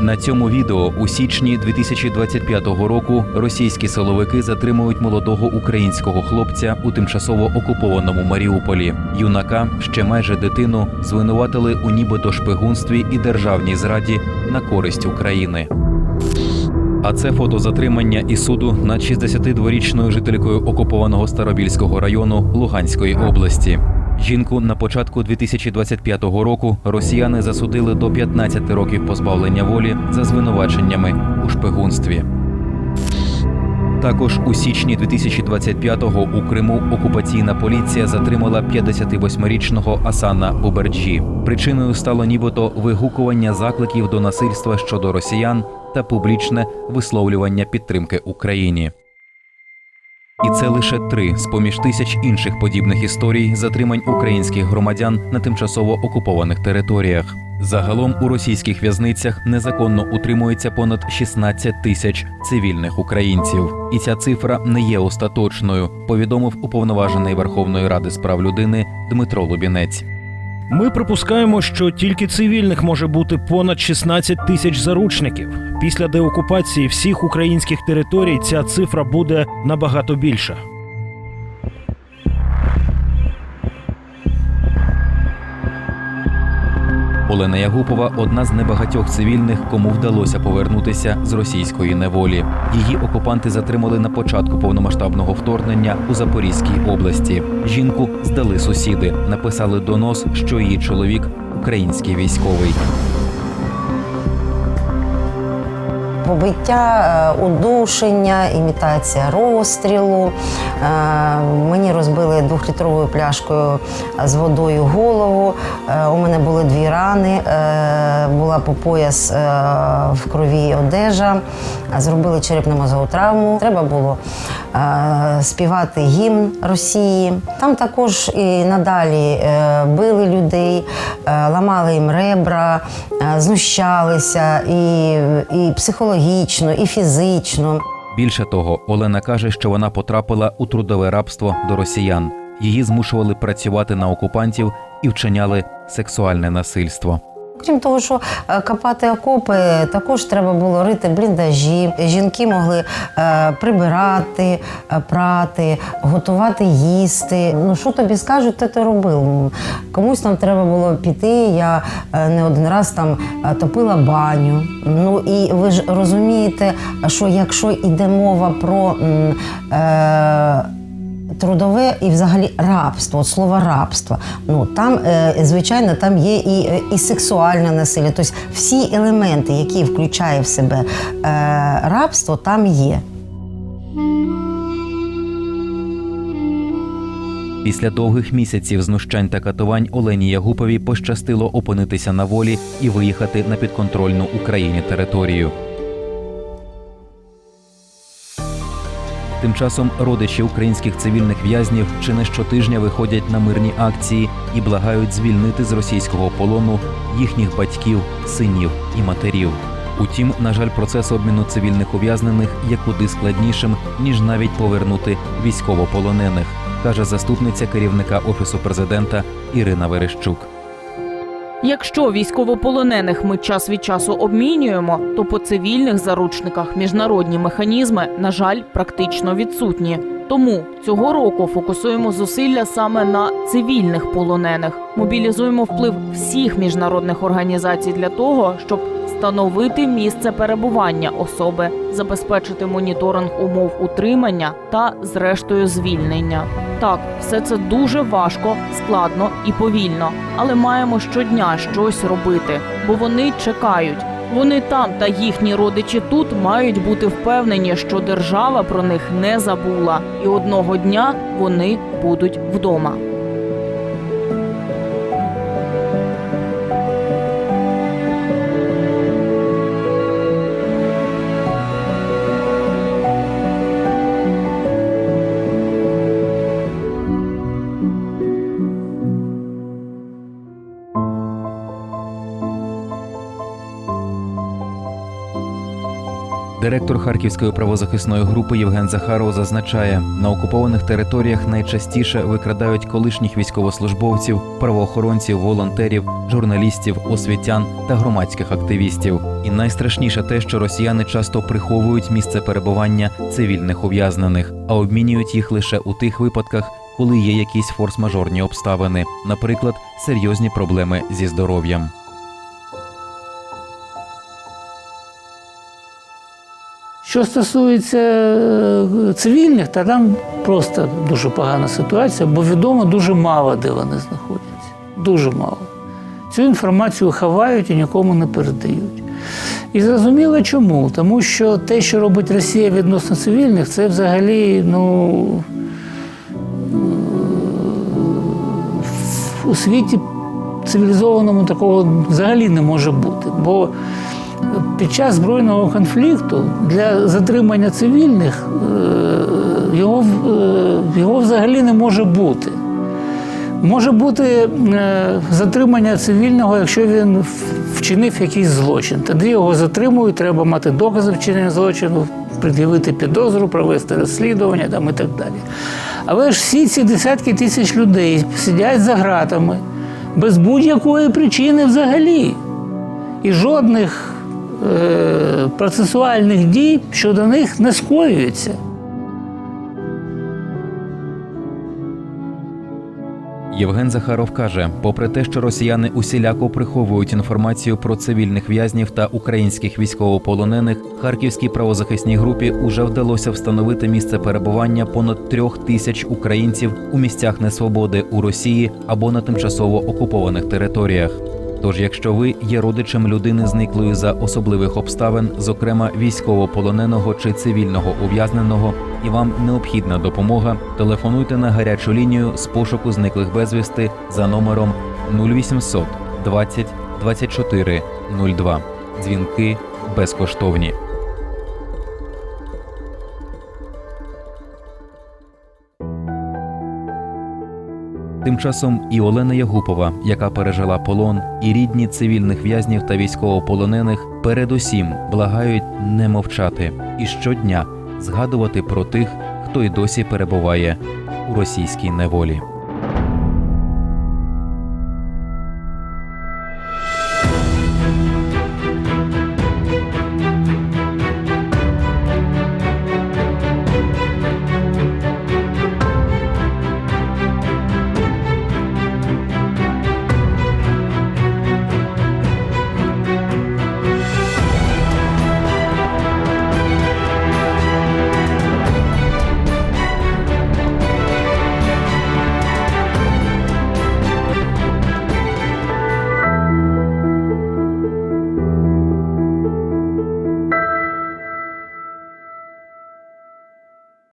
На цьому відео у січні 2025 року російські силовики затримують молодого українського хлопця у тимчасово окупованому Маріуполі. Юнака, ще майже дитину, звинуватили у нібито шпигунстві і державній зраді на користь України. А це фото затримання і суду над 62-річною жителькою окупованого Старобільського району Луганської області. Жінку на початку 2025 року росіяни засудили до 15 років позбавлення волі за звинуваченнями у шпигунстві. Також у січні 2025-го у Криму окупаційна поліція затримала 58-річного Асана Буберджі. Причиною стало нібито вигукування закликів до насильства щодо росіян та публічне висловлювання підтримки Україні. І це лише три з поміж тисяч інших подібних історій затримань українських громадян на тимчасово окупованих територіях. Загалом у російських в'язницях незаконно утримується понад 16 тисяч цивільних українців, і ця цифра не є остаточною. Повідомив уповноважений Верховної Ради з прав людини Дмитро Лубінець. Ми припускаємо, що тільки цивільних може бути понад 16 тисяч заручників. Після деокупації всіх українських територій ця цифра буде набагато більша. Олена Ягупова одна з небагатьох цивільних, кому вдалося повернутися з російської неволі. Її окупанти затримали на початку повномасштабного вторгнення у Запорізькій області. Жінку здали сусіди, написали донос, що її чоловік український військовий. Побиття, е, удушення, імітація розстрілу. Е, Мені розбили двохлітровою пляшкою з водою голову. Е, У мене були дві рани, була по пояс в крові одежа, зробили черепно-мозгову травму. Треба було е, співати гімн Росії. Там також і надалі е, били людей, е, ламали їм ребра, е, знущалися і, і психологічно, і фізично. Більше того, Олена каже, що вона потрапила у трудове рабство до росіян. Її змушували працювати на окупантів і вчиняли сексуальне насильство. Крім того, що е, копати окопи, також треба було рити бліндажі. Жінки могли е, прибирати, е, прати, готувати їсти. Ну що тобі скажуть, те ти робив. Комусь там треба було піти. Я не один раз там топила баню. Ну і ви ж розумієте, що якщо йде мова про. Е, Трудове і взагалі рабство, от слово рабство. Ну там, е, звичайно, там є і, е, і сексуальне насилля. Тобто всі елементи, які включає в себе е, рабство, там є. Після довгих місяців знущань та катувань Олені Ягупові пощастило опинитися на волі і виїхати на підконтрольну Україні територію. Тим часом родичі українських цивільних в'язнів чи не щотижня виходять на мирні акції і благають звільнити з російського полону їхніх батьків, синів і матерів. Утім, на жаль, процес обміну цивільних ув'язнених є куди складнішим ніж навіть повернути військовополонених, каже заступниця керівника офісу президента Ірина Верещук. Якщо військовополонених ми час від часу обмінюємо, то по цивільних заручниках міжнародні механізми, на жаль, практично відсутні. Тому цього року фокусуємо зусилля саме на цивільних полонених, мобілізуємо вплив всіх міжнародних організацій для того, щоб встановити місце перебування особи, забезпечити моніторинг умов утримання та, зрештою, звільнення. Так, все це дуже важко, складно і повільно, але маємо щодня щось робити, бо вони чекають. Вони там та їхні родичі тут мають бути впевнені, що держава про них не забула, і одного дня вони будуть вдома. Директор Харківської правозахисної групи Євген Захаров зазначає, на окупованих територіях найчастіше викрадають колишніх військовослужбовців, правоохоронців, волонтерів, журналістів, освітян та громадських активістів. І найстрашніше те, що росіяни часто приховують місце перебування цивільних ув'язнених, а обмінюють їх лише у тих випадках, коли є якісь форс-мажорні обставини, наприклад, серйозні проблеми зі здоров'ям. Що стосується е, цивільних, то там просто дуже погана ситуація, бо відомо дуже мало, де вони знаходяться. Дуже мало. Цю інформацію ховають і нікому не передають. І зрозуміло чому. Тому що те, що робить Росія відносно цивільних, це взагалі ну, е, у світі цивілізованому такого взагалі не може бути. Бо під час збройного конфлікту для затримання цивільних е, його, е, його взагалі не може бути. Може бути е, затримання цивільного, якщо він вчинив якийсь злочин. Тоді його затримують, треба мати докази вчинення злочину, пред'явити підозру, провести розслідування там, і так далі. Але ж всі ці десятки тисяч людей сидять за ґратами без будь-якої причини взагалі. І жодних процесуальних дій щодо них не скоюється. Євген Захаров каже: попри те, що росіяни усіляко приховують інформацію про цивільних в'язнів та українських військовополонених, харківській правозахисній групі уже вдалося встановити місце перебування понад трьох тисяч українців у місцях несвободи у Росії або на тимчасово окупованих територіях. Тож, якщо ви є родичем людини зниклої за особливих обставин, зокрема військовополоненого чи цивільного ув'язненого, і вам необхідна допомога, телефонуйте на гарячу лінію з пошуку зниклих безвісти за номером 0800 20 24 02. Дзвінки безкоштовні. Тим часом і Олена Ягупова, яка пережила полон, і рідні цивільних в'язнів та військовополонених, передусім благають не мовчати і щодня згадувати про тих, хто й досі перебуває у російській неволі.